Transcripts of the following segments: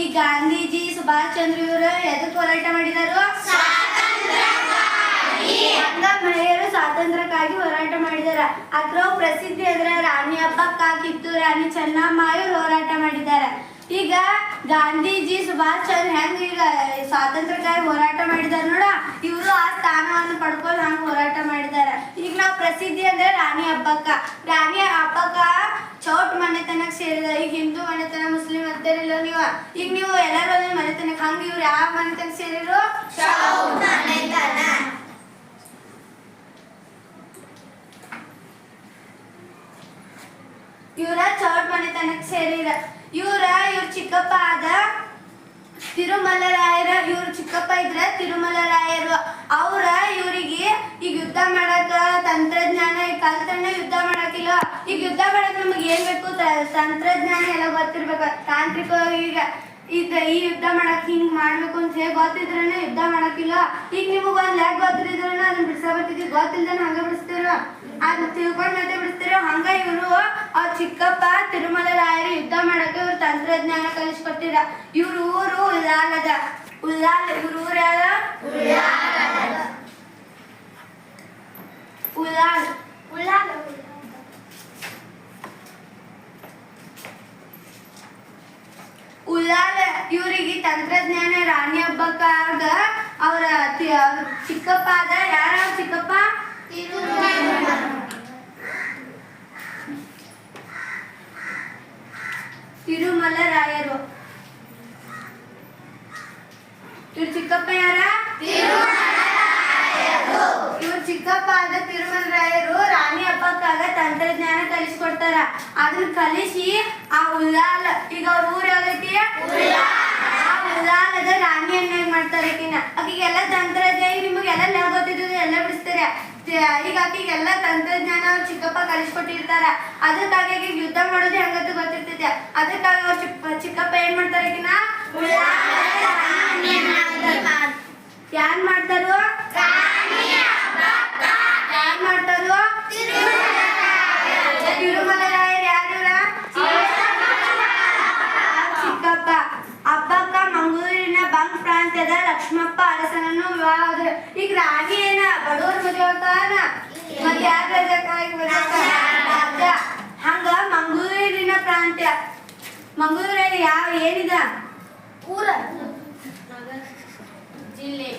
ಈ ಗಾಂಧೀಜಿ ಸುಭಾಷ್ ಚಂದ್ರ ಇವರು ಎದಕ್ಕೆ ಹೋರಾಟ ಮಾಡಿದರು? ಮಹಿಳೆಯರು ಸ್ವಾತಂತ್ರ್ಯಕ್ಕಾಗಿ ಹೋರಾಟ ಮಾಡಿದಾರ. ಅದ್ರ ಪ್ರಸಿದ್ಧಿ ಅಂದ್ರೆ ರಾಣಿ ಅಬ್ಬಕ್ಕ ಕಿತ್ತೂರು ರಾಣಿ ಚೆನ್ನಮ್ಮ ಇವ್ರು ಹೋರಾಟ ಮಾಡಿದಾರ. ಈಗ ಗಾಂಧೀಜಿ ಸುಭಾಷ್ ಚಂದ್ರ ಹೆಂಗ್ ಈಗ ಸ್ವಾತಂತ್ರ್ಯಕ್ಕಾಗಿ ಹೋರಾಟ ಮಾಡಿದಾರ ನೋಡ. ಇವರು ಆ ಸ್ಥಾನವನ್ನು ಪಡ್ಕೊಂಡು ಹಂಗ ಹೋರಾಟ ಮಾಡಿದಾರ. ಈಗ ನಾವು ಪ್ರಸಿದ್ಧಿ ಅಂದ್ರೆ ರಾಣಿ ಹಬ್ಬಕ್ಕ. ರಾಣಿ ಹಬ್ಬಕ್ಕ ಮನೆತನಕ್ಕೆ ಸೇರಿದ ಈಗ ಹಿಂದೂ ಮನೆತನ ಮುಸ್ಲಿಂ ಅಂತಾರಿಲ್ಲ ನೀವು. ಈಗ ನೀವು ಎಲ್ಲರೂ ಒಂದೊಂದು ಮನೆತನಕ್ಕೆ ಹಂಗ ಇವ್ರು ಯಾವ ಮನೆತನಕ್ಕೆ ಸೇರಿರು ಇವರ ಚೌಟ್ ಮನೆತನಕ್ಕೆ ಸೇರಿರ ಇವರ ಇವ್ರ ಚಿಕ್ಕಪ್ಪ ಆದ ತಿರುಮಲರಾಯರ ಇವ್ರ ಚಿಕ್ಕಪ್ಪ ಇದ್ರ ತಿರುಮಲರಾಯರು ಅವ್ರ ಇವರಿಗೆ ಈಗ ಯುದ್ಧ ಮಾಡಕ ತಂತ್ರಜ್ಞಾನ ಈಗ ಕಲ್ತಣ್ಣ ಯುದ್ಧ ಮಾಡಕ್ಕಿಲ್ಲ ಈಗ ಯುದ್ಧ ಮಾಡಕ್ ನಮಗೆ ಏನ್ ಬೇಕು ತ- ತಂತ್ರಜ್ಞಾನ ಎಲ್ಲ ಗೊತ್ತಿರ್ಬೇಕು. ತಾಂತ್ರಿಕ ಈಗ ಈಗ ಈ ಯುದ್ಧ ಮಾಡಕ್ ಹಿಂಗ್ ಮಾಡ್ಬೇಕು ಅಂತ ಹೇಗೆ ಗೊತ್ತಿದ್ರೇನೆ ಯುದ್ಧ ಮಾಡಕ್ಕಿಲ್ಲ. ಈಗ ನಿಮಗ್ ಒಂದ್ ಲ್ಯಾಕ್ ಗೊತ್ತಿದ್ರನ ಅದನ್ನ ಬಿಡ್ಸಾ ಬರ್ತಿದ್ವಿ. ಗೊತ್ತಿಲ್ದನ ಹಂಗ ಬಿಡಿಸ್ತೀರ? ಅದ್ ತಿಳ್ಕೊಂಡ್ ಮತ್ತೆ ಬಿಡಿಸ್ತೀರ? ಹಂಗ ಇವರು ಅವ್ರ ಚಿಕ್ಕಪ್ಪ ತಿರುಮಲ ರಾಯರು ಯುದ್ಧ ಮಾಡಕ್ಕೆ ಇವ್ರು ತಂತ್ರಜ್ಞಾನ ಕಲಿಸ್ಕೊಟ್ಟಿರ. ಇವ್ರ ಊರು ಉಲ್ಲಾಲದ ಉಲ್ಲಾಲ್ ಇವ್ರ ಊರ ಯಾರ? ಉಲ್ಲಾಲ್ ಉಲ್ಲಾಲ್ ಉಲ್ಲಾಲ ಇವರಿಗೆ ತಂತ್ರಜ್ಞಾನ ರಾಣಿ ಹಬ್ಬಕ್ಕಾಗ ಅವರ ಚಿಕ್ಕಪ್ಪ ಆದ ಯಾರ ಚಿಕ್ಕಪ್ಪ? ತಿರುಮಲ ರಾಯರು ಇವ್ರ ಚಿಕ್ಕಪ್ಪ ಯಾರ? ಇವ್ರ ಚಿಕ್ಕಪ್ಪ ಆದ ತಿರುಮಲ ರಾಯರು ಹಬ್ಬಕ್ಕಾಗ ತಂತ್ರಜ್ಞಾನ ಕಲಿಸ್ಕೊಡ್ತಾರ. ಅದನ್ನ ಕಲಿಸಿ ಆ ಉಲ್ಲಾಲ ಈಗ ಅವ್ರ ಊರ್ ಯಾವ್ದೈತಿ? ಆ ಉಲ್ಲಾಲದ ರಾಣಿಯನ್ನ ಏನ್ ಮಾಡ್ತಾರೆ ಆಕಿನ? ಆಕಿಗೆಲ್ಲ ತಂತ್ರಜ್ಞಾನ ನಿಮಗೆ ನಿಮಗೆಲ್ಲ ಗೊತ್ತಿದ್ದು ಎಲ್ಲ ಬಿಡಿಸ್ತಾರೆ. ಈಗ ಆಕಿಗೆಲ್ಲ ತಂತ್ರಜ್ಞಾನ ಅವ್ರ ಚಿಕ್ಕಪ್ಪ ಕಲಿಸ್ಕೊಟ್ಟಿರ್ತಾರ. ಅದಕ್ಕಾಗಿ ಈಗ ಯುದ್ಧ ಮಾಡೋದು ಹೆಂಗತ್ತು ಗೊತ್ತಿರ್ತೈತೆ. ಅದಕ್ಕಾಗಿ ಅವ್ರ ಚಿಕ್ಕ ಚಿಕ್ಕಪ್ಪ ಏನ್ ಮಾಡ್ತಾರೆ ಆಕಿನ? ಮಾಡ್ತಾರೋ? ಯಾರ್ ಮಾಡ್ತಾರೋ? ಚಿಕ್ಕಪ್ಪ ಹಬ್ಬಕ್ಕ ಮಂಗಳೂರಿನ ಬಂಗ್ ಪ್ರಾಂತ್ಯದ ಲಕ್ಷ್ಮಪ್ಪ ಅರಸನನ್ನು ವಿವಾಹ ಆದ್ರು. ಈಗ ರಾಣಿ ಏನ? ಬಡವ್ರ ಮದುವೆ ಆಗ್ತಾನ ಮತ್ತೆ ಯಾರ. ಹಂಗ ಮಂಗಳೂರಿನ ಪ್ರಾಂತ್ಯ. ಮಂಗಳೂರಲ್ಲಿ ಯಾವ ಏನಿದ? ಊರ. ಜಿಲ್ಲೆ.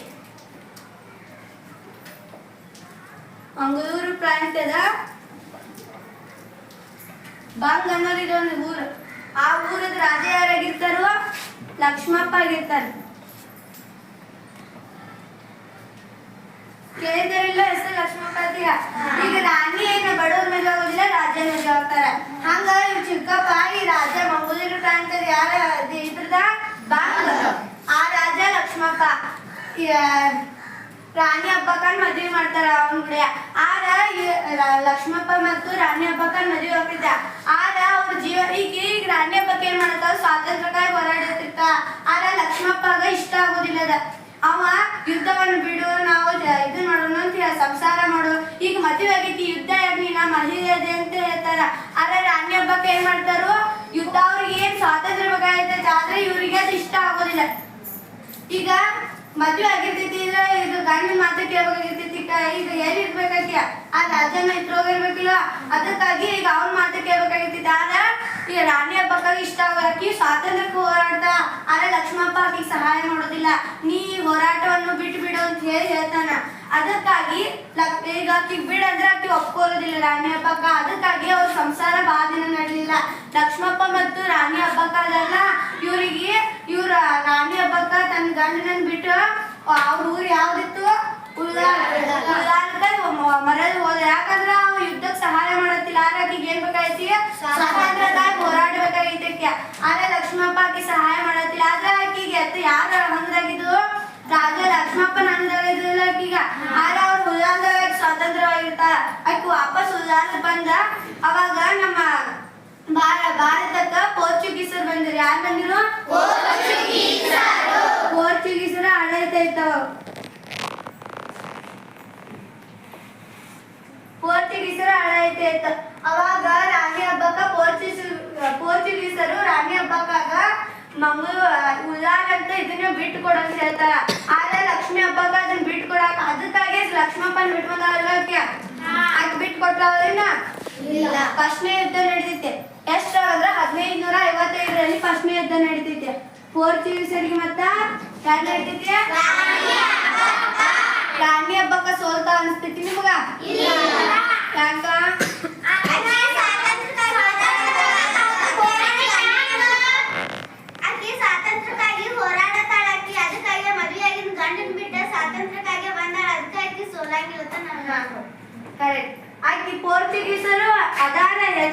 ಮಂಗಳೂರು ಪ್ರಾಂತ್ಯದ ಬಂಗ್ ಅನ್ನೋದು ಇದೊಂದು ಊರು. ಆ ಊರದ ರಾಜ ಯಾರಾಗಿರ್ತಾರೋ? ಲಕ್ಷ್ಮಪ್ಪ ಆಗಿರ್ತಾರೆ ಕೇಳಿದಾರಿಲ್ಲ ಹೆಸರು ಲಕ್ಷ್ಮಪ್ಪ ಅಂತೀರ ಈಗ ರಾಣಿ ಏನು ಬಡವ್ರ ಮೇಲೆ ಹೋಗೋದಿಲ್ಲ ರಾಜ ಮೇಲೆ ಹೋಗ್ತಾರ ಹಂಗ ಚಿಕ್ಕಪ್ಪ ಈ ರಾಜ ಮಂಗಳೂರು ಪ್ರಾಂತ್ಯದ ಯಾರ ಇದ್ರದ ಬಾಂಗ್ ಆ ರಾಜ ಲಕ್ಷ್ಮಪ್ಪ. ರಾಣಿ ಹಬ್ಬಕ್ಕನ್ ಮದ್ವೆ ಮಾಡ್ತಾರ ಅವನ್ ಕಡೆ ಈ ಲಕ್ಷ್ಮಪ್ಪ ಮತ್ತು ರಾಣಿ ಹಬ್ಬಕ್ಕನ್ ಮದ್ವೆ ಹೋಗಿದ್ದ ಆಗ ಅವ್ರ ಜೀವ ಈಗ ಈಗ ರಾಣಿ ಹಬ್ಬಕ್ಕೆ ಏನ್ ಮಾಡತ್ತ? ಸ್ವಾತಂತ್ರ್ಯಕ್ಕಾಗಿ ಹೋರಾಡತಿರ್ತ ಆಗ ಲಕ್ಷ್ಮಪ್ಪಗ ಇಷ್ಟ ಆಗೋದಿಲ್ಲ ಅದ ಅವ ಯುದ್ಧವನ್ನು ಬಿಡು, ನಾವು ಇದು ಮಾಡೋಣ ಅಂತ ಸಂಸಾರ ಮಾಡು. ಈಗ ಮದುವೆ ಆಗೈತಿ ಯುದ್ಧ ನಾ ಮಹಿಳೆ ಅಂತ ಹೇಳ್ತಾರ. ಆದ್ರೆ ರಾಣಿ ಹಬ್ಬಕ್ಕೆ ಏನ್ ಮಾಡ್ತಾರೋ? ಯುದ್ಧ ಅವ್ರಿಗೆ ಏನ್ ಸ್ವಾತಂತ್ರ್ಯ ಬೇಕಾಗೈತೆ ಆದ್ರೆ ಇವ್ರಿಗೆ ಅದು ಇಷ್ಟ ಆಗೋದಿಲ್ಲ. ಈಗ ಮದ್ವೆ ಆಗಿರ್ತೈತಿ ಅಂದ್ರೆ ಇದು ಗಂಡ ಮಾತು ಕೇಳ್ಬೇಕಾಗಿರ್ತೈತಿ ಕ- ಈಗ ಎಲ್ಲಿ ಇರ್ಬೇಕಾಗಿ ಆ ರಾಜನ ಇಟ್ರೋಗಿರ್ಬೇಕಿಲ್ಲ. ಅದಕ್ಕಾಗಿ ಈಗ ಅವ್ನ ಮಾತು ಕೇಳ್ಬೇಕಾಗಿರ್ತೈತಿ ಆದ್ರೆ ಈಗ ರಾಣಿ ಹಬ್ಬಕ್ಕಾಗಿ ಇಷ್ಟ ಆಗೋಕಿ ಸ್ವಾತಂತ್ರ್ಯಕ್ಕೆ ಹೋರಾಡ್ತಾ ಆದ್ರೆ ಲಕ್ಷ್ಮಪ್ಪ ಆಕಿಗೆ ಸಹಾಯ ಮಾಡೋದಿಲ್ಲ. ನೀ ಹೋರಾಟವನ್ನು ಬಿಟ್ಟು ಬಿಡು ಅಂತ ಹೇಳಿ ಹೇಳ್ತಾನ. ಅದಕ್ಕಾಗಿ ಈಗ ಆಕಿಗೆ ಬಿಡಂದ್ರೆ ಆಕಿ ಒಪ್ಕೊಳ್ಳೋದಿಲ್ಲ ರಾಣಿ ಹಬ್ಬಕ್ಕ. ಅದಕ್ಕಾಗಿ ಅವ್ರ ಸಂಸಾರ ಬಹಳ ದಿನ ನಡಲಿಲ್ಲ. ಲಕ್ಷ್ಮಪ್ಪ ಮತ್ತು ರಾಣಿ ಹಬ್ಬಕ್ಕಾದಲ್ಲ ಇವರಿಗೆ ಇವ್ರ ರಾಣಿ ಹಬ್ಬಕ್ಕ ತನ್ನ ಗಂಡನನ್ನ ಬಿಟ್ಟು ಅವ್ರ ಊರು ಯಾವ್ದಿತ್ತು? ಉಲ್ಲಾಲ್ ಉಲ್ಲಾಲ್ಕ ಮ- ಮರಳಿ ಹೋದ ಯಾಕಂದ್ರೆ ಅವ ಯುದ್ಧಕ್ಕೆ ಸಹಾಯ ಮಾಡತ್ತಿಲ್ಲ. ಆರಾಕಿಗೆ ಏನ್ ಬೇಕಾಗೈತಿ ಸ್ವಾತಂತ್ರ್ಯಕ್ಕಾಗಿ ಹೋರಾಡಬೇಕಾಗೈತಿ ಆದ್ರೆ ಲಕ್ಷ್ಮಪ್ಪ ಆಕಿ ಸಹಾಯ ಮಾಡತ್ತಿಲ್ಲ. ಆದ್ರೆ ಆಕಿಗೆ ಎತ್ತ ಯಾರ ಹಂಗದಾಗಿದ್ದು ರಾಜ ಲಕ್ಷ್ಮಪ್ಪನ ಹಂಗದಾಗಿದ್ದಿಲ್ಲ ಆಕಿಗ. ಆದ್ರೆ ಅವ್ರು ಉಲ್ಲಾಲ್ದಾಗ ಸ್ವಾತಂತ್ರ್ಯವಾಗಿರ್ತಾರ. ಆಕಿ ವಾಪಸ್ ಉಲ್ಲಾಲ್ ಬಂದ. ಅವಾಗ ನಮ್ಮ ಭಾರ ಭಾರತಕ್ಕ ಪೋರ್ಚುಗೀಸರು ಬಂದಿರು. ಯಾರು ಬಂದಿರು? ಪೋರ್ಚುಗೀಸರ. ಆಡಳಿತ ಇತ್ತವ ಇತ್ತು ಅವಾಗ ರಾಣಿ ಹಬ್ಬಕ್ಕ ಪೋರ್ಚುಗೀಸ್ ಪೋರ್ಚುಗೀಸರು ರಾಣಿ ಮಂಗಳೂರು ಉಲ್ಲಾರ್ ಅಂತ ಇದನ್ನ ಬಿಟ್ಟು ಕೊಡಂತ ಅಂತ ಹೇಳ್ತಾರ. ಆದ್ರೆ ಲಕ್ಷ್ಮಿ ಹಬ್ಬಕ್ಕ ಅದನ್ನ ಬಿಟ್ಟು ಕೊಡಾಕ ಅದಕ್ಕಾಗಿ ಲಕ್ಷ್ಮಪ್ಪನ್ ಬಿಟ್ಟು ಬಂದಾರಲ್ಲ ಅದ್ ಬಿಟ್ಟು ಕೊಟ್ಟಾವಲ್ಲ ಇಲ್ಲ. ಪಶ್ನೆ ಯುದ್ಧ ನಡೆದಿತ್ತೆ ಎಷ್ಟು ಅಂದ್ರೆ ಹದಿನೈದು ನೂರ ಐವತ್ತೈದರಲ್ಲಿ ಪಶ್ನೆ ಯುದ್ಧ ನಡೆದಿತ್ತೆ ಪೋರ್ಚುಗೀಸರಿಗೆ ಮತ್ತ ಯಾರು ರಾಣಿ ಹಬ್ಬಕ್ಕ. ಸೋಲ್ತಾ ಅನಿಸ್ತೈತಿ ನಿಮಗ? ಯಾಕ?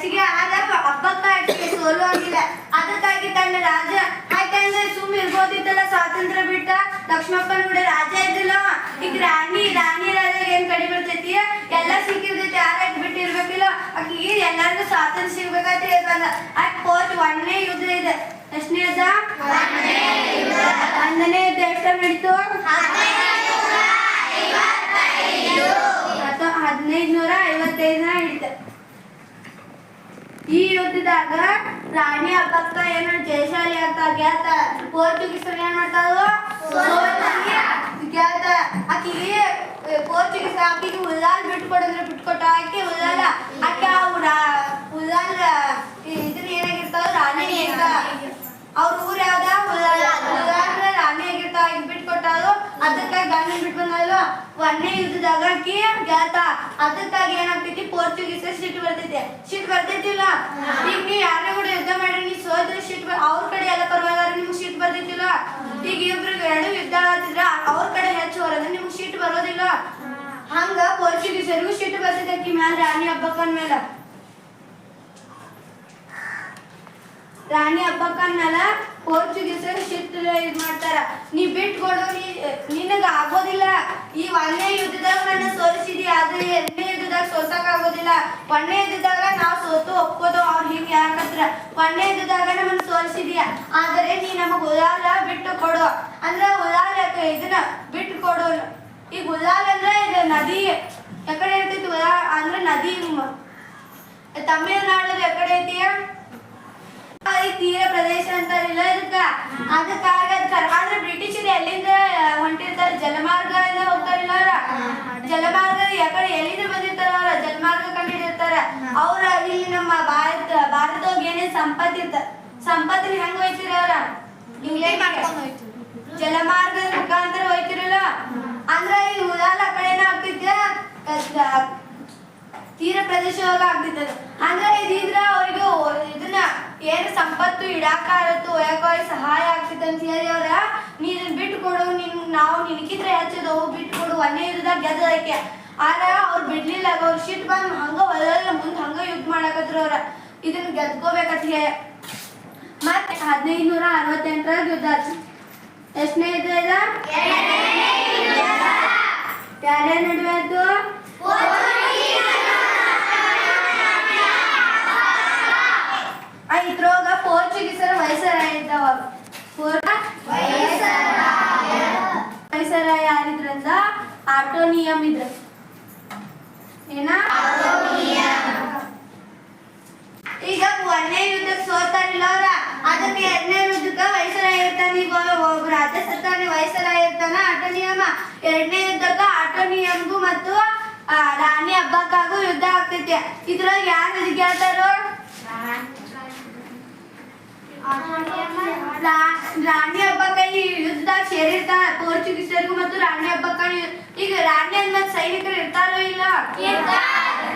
ಅದಾರ ಹೆಚ್ಚಿಗೆ ಆದ ಹಬ್ಬಕ್ಕ ಆಕಿಗೆ ಸೋಲು ಆಗಿಲ್ಲ. ಅದಕ್ಕಾಗಿ ತನ್ನ ರಾಜ ಯಾಕಂದ್ರೆ ಸುಮ್ ಇರ್ಬೋದಿತ್ತಲ್ಲ ಸ್ವಾತಂತ್ರ್ಯ ಬಿಟ್ಟ? ಲಕ್ಷ್ಮಪ್ಪನ ಕೂಡ ರಾಜ ಇದ್ದಿಲ್ಲ. ಈಗ ರಾಣಿ ರಾಣಿ ರಾಜ ಏನ್ ಕಡಿಮೆ ಬರ್ತೈತಿ? ಎಲ್ಲ ಸಿಕ್ಕಿರ್ತೈತಿ ಯಾರಾಗಿ ಬಿಟ್ಟಿರ್ಬೇಕಿಲ್ಲ. ಆಕಿಗೆ ಎಲ್ಲಾರ್ಗು ಸ್ವಾತಂತ್ರ್ಯ ಸಿಗ್ಬೇಕಂತ ಹೇಳ್ಬಂದ ಆ ಪೋರ್ಚ್ ಒಂದನೇ ಯುದ್ಧ ಇದೆ. ಎಷ್ಟನೇ ಯುದ್ಧ? ಒಂದನೇ ಯುದ್ಧ ಎಷ್ಟ ನಡೀತು? ಹದಿನೈದು ನೂರ ಐವತ್ತೈದನ ಹಿಡಿತ. ಈ ಯುದ್ಧದಾಗ ರಾಣಿ ಹಬ್ಬಕ್ಕ ಏನು ಜಯಶಾಲಿ ಅಂತ ಗೆಲ್ತ? ಪೋರ್ಚುಗೀಸರು ಏನ್ ಮಾಡ್ತಾರು ಗೆಲ್ತ. ಆಕಿಗೆ ಪೋರ್ಚುಗೀಸ್ ಆಕಿಗೆ ಉಲ್ಲಾಲ್ ಬಿಟ್ಕೊಡಂದ್ರೆ ಬಿಟ್ಕೊಟ್ಟ ಆಕಿ ಉಲ್ಲಾಲ ಆಕೆ ಉಲ್ಲಾಲ್ ಇದ್ರ ಏನಾಗಿರ್ತಾವ ರಾಣಿ ಅವ್ರ ಊರ್ ಯಾವ್ದ? ಉಲ್ಲಾಲ ಉಲ್ಲಾಲ್ ರಾಣಿ ಆಗಿರ್ತಾವ ಈಗ ಬಿಟ್ಕೊಟ್ಟಾರು ಅದಕ್ಕಾಗಿ ಗಂಡನ ಬಿಟ್ಕೊಂಡಲ್ವ ಒಂದೇ ಯುದ್ಧದಾಗ ಆಕಿ ಗೆಲ್ತ. ಅದಕ್ಕಾಗಿ ಏನಾಗ್ತೈತಿ? ಸಿಟ್ಟು ಬರ್ತೈತಿ ಬರ್ದಿತ್ತಿಲ್ಲ ಈಗ ನೀ ಯಾರೇ ಕೂಡ ಯುದ್ಧ ಮಾಡ್ರಿ ನೀವು ಸೋದ್ರೆ ಶೀಟ್ ಅವ್ರ ಕಡೆ ಎಲ್ಲ ಪರವಾಗಿಲ್ಲ ನಿಮ್ಗೆ ಶೀಟ್ ಬರ್ತೈತಿಲ್ಲ ಈಗ ಇಬ್ರಿಗೆ ಎರಡು ಯುದ್ಧ ಆಗ್ತಿದ್ರ ಅವ್ರ ಕಡೆ ಹೆಚ್ಚು ಹೊರದ್ರೆ ನಿಮ್ಗೆ ಶೀಟ್ ಬರೋದಿಲ್ಲ. ಹಂಗ ಪೋರ್ಚುಗೀಸರಿಗೂ ಶೀಟ್ ಬರ್ತೈತಿ ಆಕಿ ಮ್ಯಾಲ, ರಾಣಿ ಹಬ್ಬಕ್ಕನ್ ಮೇಲ ರಾಣಿ ಹಬ್ಬಕ್ಕನ್ ಮೇಲೆ ಪೋರ್ಚುಗೀಸರು ಶೀಟ್ ಇದ್ ಮಾಡ್ತಾರ. ನೀ ಬಿಟ್ಕೊಡು, ನೀ ನಿನಗ ಆಗೋದಿಲ್ಲ. ಈ ಒಂದೇ ಯುದ್ಧದಾಗ ನನ್ನ ಸೋಲಿಸಿದಿ ಆದ್ರೆ ಎರಡನೇ ಯುದ್ಧದಾಗ ಸೋಲ್ಸಕ್ ಪಣ್ಣೆ ಇದ್ದಿದ್ದಾಗ ನಾವ್ ಸೋತು ಒಪ್ಕೋದು ಅವ್ರ ಹಿಂಗೆ ಯಾಕತ್ರ ಒಂದೇ ಇದ್ದಿದ್ದಾಗ ನಮ್ಮನ್ನ ಸೋಲಿಸಿದೀಯ. ಆದರೆ ನೀ ನಮಗ್ ಉದಾಲ ಬಿಟ್ಟು ಕೊಡು. ಅಂದ್ರೆ ಉದಾಲ ಇದನ್ನ ಬಿಟ್ಟು ಕೊಡು. ಈಗ ಉದಾಲ ಅಂದ್ರೆ ಇದು ನದಿ. ಎಕಡೆ ಇರ್ತಿತ್ತು ಉದಾಲ ಅಂದ್ರೆ ನದಿ. ತಮಿಳುನಾಡು ಎಕಡೆ ಐತಿ ಈ ತೀರ ಪ್ರದೇಶ ಅಂತಾರಿಲ್ಲ ಇದಕ್ಕ? ಅದಕ್ಕಾಗ ಅಂದ್ರೆ ಬ್ರಿಟಿಷರು ಎಲ್ಲಿಂದ ಹೊಂಟಿರ್ತಾರೆ? ಜಲಮಾರ್ಗದಿಂದ ಹೋಗ್ತಾರಿಲ್ಲ ಅವ್ರ ಜಲಮಾರ್ಗ ಯಾಕಡೆ ಎಲ್ಲಿಂದ ಬಂದಿರ್ತಾರ ಅವ್ರ ಜಲಮಾರ್ಗ ಕಂಡಿಡಿರ್ತಾರ ಅವ್ರ ಇಲ್ಲಿ ನಮ್ಮ ಭಾರತ ಭಾರತದಾಗ ಏನೇ ಸಂಪತ್ ಇರ್ತ ಸಂಪತ್ತಿನ ಹೆಂಗ್ ಹೋಯ್ತಿರ ಅವ್ರ? ಇಂಗ್ಲೆಂಡ್ ಜಲಮಾರ್ಗದ ಮುಖಾಂತರ ಹೋಯ್ತಿರಲ್ಲ? ಅಂದ್ರ ಈ ಉದಾಲ ಕಡೆನ ಆಗ್ತಿದ್ಯ? ತೀರ ಪ್ರದೇಶ ಆಗ್ತಿದ್ದ ಅಂದ್ರೆ ಇದಿದ್ರ ಅವ್ರಿಗೆ ಇದನ್ನ ಏನು ಸಂಪತ್ತು ಇಡಾಕ ಇರತ್ತು ಒಯ್ಯಾಕ ಸಹಾಯ ಆಗ್ತಿತ್ತು ಅಂತ ಹೇಳಿ ಅವ್ರ ನೀನ್ ಬಿಟ್ಟು ಕೊಡು ನಿನ್ ನಾವು ನಿನಕಿದ್ರೆ ಹೆಚ್ಚದವು ಬಿಟ್ಟು ಕೊಡು ಒಂದೇ ಯುದ್ಧದಾಗ ಗೆದ್ದದಕ್ಕೆ. ಆದ್ರೆ ಅವ್ರು ಬಿಡ್ಲಿಲ್ಲ ಅವ್ರ ಶಿಟ್ ಬಂದ್ ಹಂಗ ಹೊಲಲ್ಲ ಮುಂದ್ ಹಂಗ ಯುದ್ಧ ಮಾಡಕತ್ರ ಅವ್ರ. ಇದನ್ನ ಗೆದ್ಕೋಬೇಕತ್ ಮತ್ತೆ ಹದಿನೈದು ನೂರ ಅರವತ್ತೆಂಟರಾಗ ಯುದ್ಧ ಎಷ್ಟನೇ ಯುದ್ಧ ಇದ? ಯಾರ್ಯಾರ ನಡುವೆ ಅದು ಆ, ಇದ್ರೊಳಗ ಪೋರ್ಚುಗೀಸರ ವಯಸ್ಸರಾಯ ಇದ್ದವಾಗ ವಯಸ್ಸರಾಯ ಯಾರಿದ್ರಂದ? ಆಟೋನಿಯಂ ಇದ್ರ. ಏನ ಈಗ ಒಂದನೇ ಯುದ್ಧಕ್ಕೆ ಸೋತಾರಿಲ್ಲ ಅವ್ರ ಅದಕ್ಕೆ ಎರಡನೇ ಯುದ್ಧಕ್ಕ ವಯಸ್ಸರಾಯ ಇರ್ತಾನ ಈಗ ಒಬ್ಬ ರಾಜ ಸತ್ತಾನೆ ವಯಸ್ಸರಾಯ ಇರ್ತಾನ ಆಟೋನಿಯಮ ಎರಡನೇ ಯುದ್ಧಕ್ಕ ಆಟೋನಿಯಂಗೂ ಮತ್ತು ಆ, ರಾಣಿ ಹಬ್ಬಕ್ಕಾಗೂ ಯುದ್ಧ ಆಗ್ತೈತಿ ಇದ್ರೊಳಗ ಯಾರು ಗೆಲ್ತಾರೋ ರಾ- ರಾಣಿ ಹಬ್ಬಕ್ಕ ಈ ಯುದ್ಧದಾಗ ಸೇರಿರ್ತಾರ ಪೋರ್ಚುಗೀಸರಿಗೂ ಮತ್ತು ರಾಣಿ ಹಬ್ಬಕ್ಕ ಯು- ಈಗ ರಾಣಿ ಅಂದ್ಮೇಲೆ ಸೈನಿಕರು ಇರ್ತಾರೋ ಇಲ್ಲ?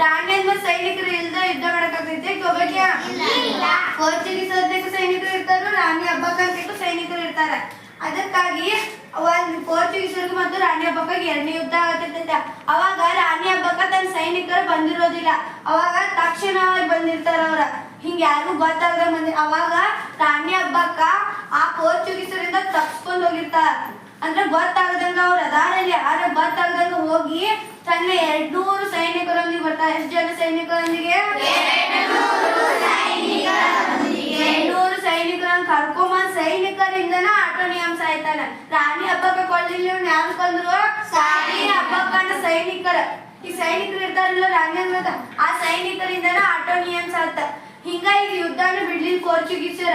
ರಾಣಿ ಅಂದ್ಮೇಲೆ ಸೈನಿಕರು ಇಲ್ದ ಯುದ್ಧ ಮಾಡಕ್ಕಾಗ್ತೈತೆ ಪೋರ್ಚುಗೀಸ್ ಇಲ್ಲ. ಪೋರ್ಚುಗೀಸರ್ದಕ್ಕೂ ಸೈನಿಕರು ಇರ್ತಾರೋ ರಾಣಿ ಹಬ್ಬಕ್ಕಂತಕ್ಕೂ ಸೈನಿಕರು ಇರ್ತಾರೆ. ಅದಕ್ಕಾಗಿ ಅವಾಗ ಪೋರ್ಚುಗೀಸರಿಗೂ ಮತ್ತು ರಾಣಿ ಹಬ್ಬಕ್ಕಾಗಿ ಎರಡನೇ ಯುದ್ಧ ಆಗತೈತೆ ಅವಾಗ ರಾಣಿ ಹಬ್ಬಕ್ಕ ತನ್ನ ಸೈನಿಕರು ಬಂದಿರೋದಿಲ್ಲ. ಅವಾಗ ತಕ್ಷಣ ಬಂದಿರ್ತಾರ ಅವ್ರ. ಹಿಂಗ ಯಾರಿಗೂ ಗೊತ್ತಾಗದ ಬಂದಿ ಅವಾಗ ರಾಣಿ ಹಬ್ಬಕ್ಕ ಆ ಪೋರ್ಚುಗೀಸರಿಂದ ತಪ್ಸ್ಕೊಂಡ್ ಹೋಗಿರ್ತಾರ. ಅಂದ್ರೆ ಗೊತ್ತಾಗದಂಗ ಅವ್ರ ಅದಾರಲ್ಲಿ ಆದ್ರೆ ಗೊತ್ತಾಗದಂಗ ಹೋಗಿ ತನ್ನ ಎರಡ್ನೂರು ಸೈನಿಕರೊಂದಿಗೆ ಬರ್ತಾರೆ ಎಷ್ಟು ಜನ ಸೈನಿಕರೊಂದಿಗೆ? ಎರಡ್ನೂರು ಸೈನಿಕರನ್ನ ಕರ್ಕೊಂಬಂದ್ ಸೈನಿಕರಿಂದನ ಆಟೋನಿಯಂ ಸಾಯ್ತಾನ. ರಾಣಿ ಹಬ್ಬಕ್ಕ ಕೊಳ್ಳಿಲ್ಲ ಕೊಂದ್ರು? ರಾಣಿ ಹಬ್ಬಕ್ಕನ ಸೈನಿಕರ. ಈ ಸೈನಿಕರು ಇರ್ತಾರಲ್ಲ ರಾಣಿ ಹಬ್ಬಕ್ಕ ಆ ಸೈನಿಕರಿಂದನ ಆಟೋನಿಯಂ ಸಾಯ್ತ ಹಿಂಗಾಗಿ ಯುದ್ಧನ ಬಿಡ್ಲಿ ಪೋರ್ಚುಗೀಸರ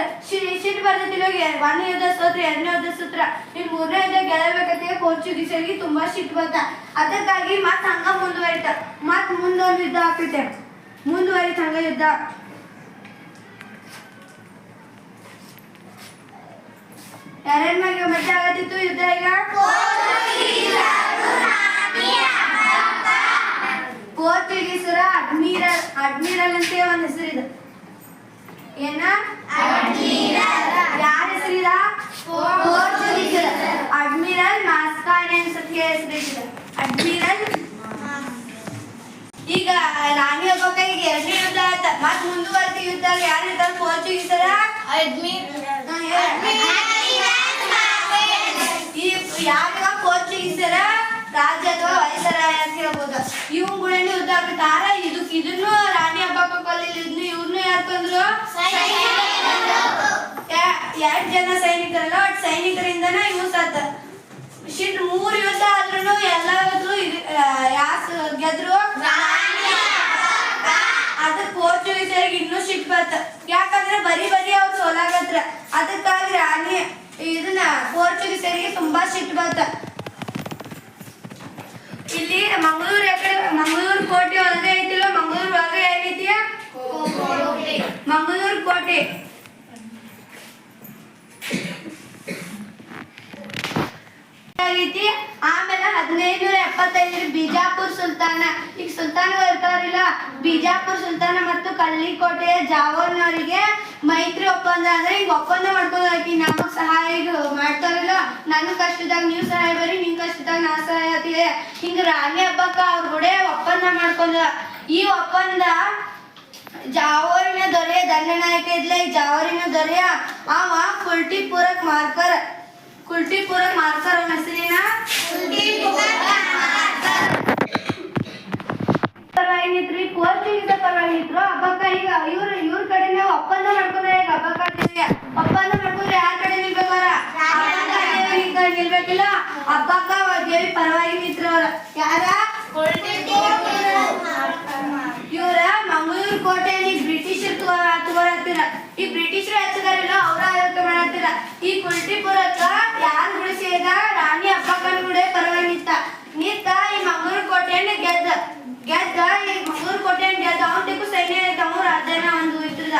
ಸಿಟ್ಟು ಬರ್ತಿಲ್ಲ ಒಂದು ಯುದ್ಧ ಸೋತ್ರ, ಎರಡನೇ ಯುದ್ಧ ಸೋತ್ರ ಈ ಮೂರನೇ ಯುದ್ಧ ಗೆಲ್ಲಬೇಕಂತ ಪೋರ್ಚುಗೀಸರಿಗೆ ತುಂಬಾ ಶಿಟ್ ಬಂತ ಅದಕ್ಕಾಗಿ ಮತ್ ಹಂಗ ಮುಂದುವರಿತ ಮತ್ ಮುಂದೊಂದು ಯುದ್ಧ ಆಗ್ತೈತೆ. ಮುಂದುವರಿತ ಹಂಗ ಯುದ್ಧ. ಯಾರ್ಯಾರ ಮತ್ತೆ ಆಗತ್ತಿತ್ತು ಯುದ್ಧ ಈಗ? ಪೋರ್ಚುಗೀಸರ ಅಡ್ಮಿರಲ್ ಅಡ್ಮಿರಲ್ ಅಂತ ಒಂದ್ ಹೆಸರಿದೆ. ಏನ? ಯಾರ ಹೆಸರಿದ? ಈಗ ರಾಣಿ ಎರಡನೇ ಯುದ್ಧ ಆಯ್ತ. ಮತ್ ಯುದ್ಧ ಯಾರು ಇರ್ತಾರ? ಪೋರ್ಚುಗೀಸರ. ಈ ಪೋರ್ಚುಗೀಸರ ರಾಜ್ಯ ಅಥವಾ ವೈಸರಾಯ ಅಂತ ಹೇಳ್ಬೋದು. ಇವುಗಳನ್ನ ಯುದ್ಧ ಆಗುತ್ತಾರ ಇದನ್ನು ರಾಣಿ ಹಬ್ಬಕ್ಕ ಕೊಲ್ಲಿಲ್ಲ ಇದನ್ನು ಕೊಂದ್ರು ಎರಡ್ ಜನ ಸೈನಿಕರಲ್ಲ? ಒಟ್ ಸೈನಿಕರಿಂದನ ಇವು ಸತ್ತ ಶಿಟ್ ಮೂರ್ ಯುದ್ಧ ಆದ್ರೂ ಎಲ್ಲಾದ್ರು ಯಾಸ್ ಗೆದ್ರು? ಅದ ಪೋರ್ಚುಗೀಸರಿಗೆ ಇನ್ನೂ ಶಿಟ್ ಬಂತ ಯಾಕಂದ್ರೆ ಬರಿ ಬರಿ ಅವ್ರು ಸೋಲಾಗತ್ರ ಅದಕ್ಕಾಗಿ ರಾಣಿ ಇದನ್ನ ಪೋರ್ಚುಗೀಸರಿಗೆ ತುಂಬಾ ಶಿಟ್ ಬಂತ ಇಲ್ಲಿ ಮಂಗಳೂರು ಎಕಡೆ ಮಂಗಳೂರು ಕೋಟೆ ಒಳಗೆ ಐತಿಲ್ಲ ಮಂಗಳೂರು ಒಳಗೆ ಏನೈತಿ ಮಂಗಳೂರು ಆಮೇಲೆ ಹದಿನೈದು ಎಪ್ಪತ್ತೈದರ ಬಿಜಾಪುರ ಸುಲ್ತಾನ. ಈಗ ಸುಲ್ತಾನಗಳು ಇರ್ತಾರಿಲ್ಲ ಬಿಜಾಪುರ್ ಸುಲ್ತಾನ ಮತ್ತು ಕಳ್ಳಿಕೋಟೆಯ ಜಾವರ್ನವರಿಗೆ ಮೈತ್ರಿ ಒಪ್ಪಂದ ಅಂದ್ರೆ ಈಗ ಒಪ್ಪಂದ ಮಾಡ್ಕೊಂಡಿ ನಮಗ್ ಸಹಾಯ ಮಾಡ್ತಾರಿಲ್ಲ. ನನ್ನ ಕಷ್ಟದಾಗ ನೀವು ಸಹಾಯ ಬರೀ ನಿಮ್ ಕಷ್ಟದಾಗ ನಾ ಸಹಾಯ ಹಿಂಗ ರಾಣಿ ಹಬ್ಬಕ್ಕ ಅವ್ರ ಕೂಡ ಒಪ್ಪಂದ ಮಾಡ್ಕೊಂಡ ಈ ಒಪ್ಪಂದ ಜಾವರಿನ ದೊರೆ ದಂಡನಾಯಕ ಇದ್ಲ ಈ ಜಾವರಿನ ದೊರೆಯ ಅವ ಕುಲ್ಟಿಪುರಕ್ ಮಾರ್ಕರ್ ಕುಲ್ಟಿಪುರಕ್ ಮಾರ್ಕರ್ ಅವನ ಹೆಸರಿನ ಪರವಾಗಿ ನಿಂತ್ರಿ ಪೋರ್ಚುಗೀಸ ಪರವಾಗಿ ನಿಂತ್ರು ಹಬ್ಬಕ್ಕ ಈಗ ಇವ್ರ ಇವ್ರ ಕಡೆನೇ ಒಪ್ಪಂದ ಮಾಡ್ಕೊಂಡ್ರೆ ಈಗ ಹಬ್ಬಕ್ಕ ಅಂತಿದ್ವಿ. ಒಪ್ಪಂದ ಮಾಡ್ಕೊಂಡ್ರೆ ಯಾರ ಕಡೆ ನಿಲ್ಬೇಕಾರ ಹಬ್ಬಕ್ಕ ದೇವಿ ಈ ಕಡೆ ನಿಲ್ಬೇಕಿಲ್ಲ ಹಬ್ಬಕ್ಕ ದೇವಿ ಪರವಾಗಿ ನಿಂತ್ರವ್ರ ಯಾರ ಇವ್ರ ಮಂಗಳೂರು ಕೋಟೆಯಲ್ಲಿ ಬ್ರಿಟಿಷರ್ ತಗೋರತ್ತಿರ ಈ ಬ್ರಿಟಿಷರು ಹೆಚ್ಚಗಾರಿಲ್ಲ ಅವ್ರ ಆಯೋಗ ಮಾಡತ್ತಿರ ಈ ಕುಲ್ಟಿಪುರಕ್ಕ ಯಾರು ಉಳಿಸಿದ ರಾಣಿ ಅಪ್ಪಕನ ಕೂಡ ಪರವಾಗಿತ್ತ ನಿಂತ. ನಿಂತ ಈ ಮಂಗಳೂರು ಕೋಟೆಯನ್ನ ಗೆದ್ದ. ಗೆದ್ದ ಈ ಮಂಗಳೂರು ಕೋಟೆಯನ್ನ ಗೆದ್ದ ಅವನಿಗೂ ಸೈನ್ಯ ತಮ್ಮ ರಾಜನ ಒಂದು ಇದ್ರದ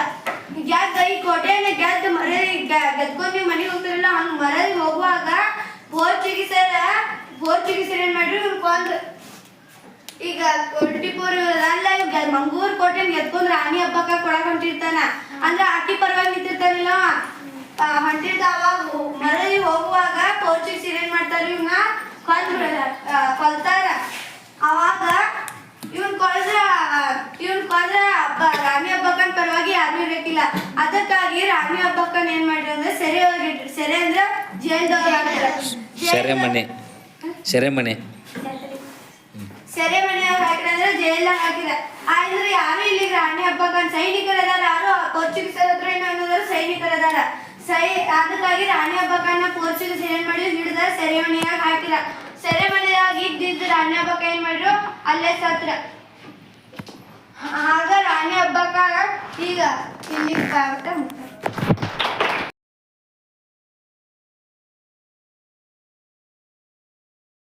ಗೆದ್ದ ಈ ಕೋಟೆಯನ್ನ ಗೆದ್ದ ಮರೆ ಗೆದ್ಕೊಂಡು ಮನೆಗೆ ಹೋಗ್ತಿರಲ್ಲ ಹಂಗ ಮರದಿ ಹೋಗುವಾಗ ಪೋರ್ಚುಗೀಸರ ಪೋರ್ಚುಗೀಸರ್ ಏನ್ ಮಾಡ್ರಿ? ಇವ್ರು ಕೊಂದ್ರು ಈಗ ಟಿಪ್ಪೂರ್ ಅಲ್ಲ ಈಗ ಮಂಗೂರ್ ಕೋಟೆ ಗೆದ್ಕೊಂಡ್ ರಾಣಿ ಹಬ್ಬಕ್ಕ ಕೊಡಕ್ ಹೊಂಟಿರ್ತಾನ. ಅಂದ್ರ ಆಕಿ ಪರವಾಗಿ ನಿಂತಿರ್ತಾನಿಲ್ಲ ಹೊಂಟಿರ್ತ ಅವಾಗ ಮರಳಿ ಹೋಗುವಾಗ ಪೋರ್ಚುಗೀಸ್ ಏನ್ ಮಾಡ್ತಾರ ಇವ್ನ. ಕೊಂದ್ ಕೊಲ್ತಾರ. ಅವಾಗ ಇವನ್ ಕೊಲ್ದ್ರ ಇವನ್ ಕೊಲ್ದ್ರ ಹಬ್ಬ ರಾಣಿ ಹಬ್ಬಕ್ಕನ್ ಪರವಾಗಿ ಯಾರು ಇರಕ್ಕಿಲ್ಲ ಅದಕ್ಕಾಗಿ ರಾಣಿ ಹಬ್ಬಕ್ಕನ್ ಏನ್ ಮಾಡ್ರಿ ಅಂದ್ರೆ ಸೆರೆ ಹೋಗಿಟ್ರಿ ಸೆರೆ ಅಂದ್ರ ಜೈಲ್ದವ್ರ ಸೆರೆಮನೆ ಸೆರೆಮನೆ. ಸೆರೆ ಮನೆಯವ್ರು ಹಾಕಿರ ಅಂದ್ರೆ ಜೈಲಾಗ ಹಾಕಿರ ಆದ್ರೆ ಯಾರು ಇಲ್ಲಿ ರಾಣಿ ಹಬ್ಬಕ್ಕ ಸೈನಿಕರು ಅದಾರ ಯಾರು ಪೋರ್ಚುಗೀಸರ್ ಹತ್ರ ಏನು ಅನ್ನೋದ್ರು ಸೈನಿಕರು ಅದಾರ ಸೈ, ಅದಕ್ಕಾಗಿ ರಾಣಿ ಹಬ್ಬಕ್ಕನ್ನ ಪೋರ್ಚುಗೀಸ್ ಏನ್ ಮಾಡಿದ್ರು? ಹಿಡಿದ ಸೆರೆಮನೆಯಾಗ ಹಾಕಿರ ಸೆರೆಮನೆಯಾಗ ಇದ್ದಿದ್ದು ರಾಣಿ ಹಬ್ಬಕ್ಕ ಏನ್ ಮಾಡಿದ್ರು? ಅಲ್ಲೇ ಸತ್ರ. ಆಗ ರಾಣಿ ಹಬ್ಬಕ್ಕ ಈಗ ಇಲ್ಲಿ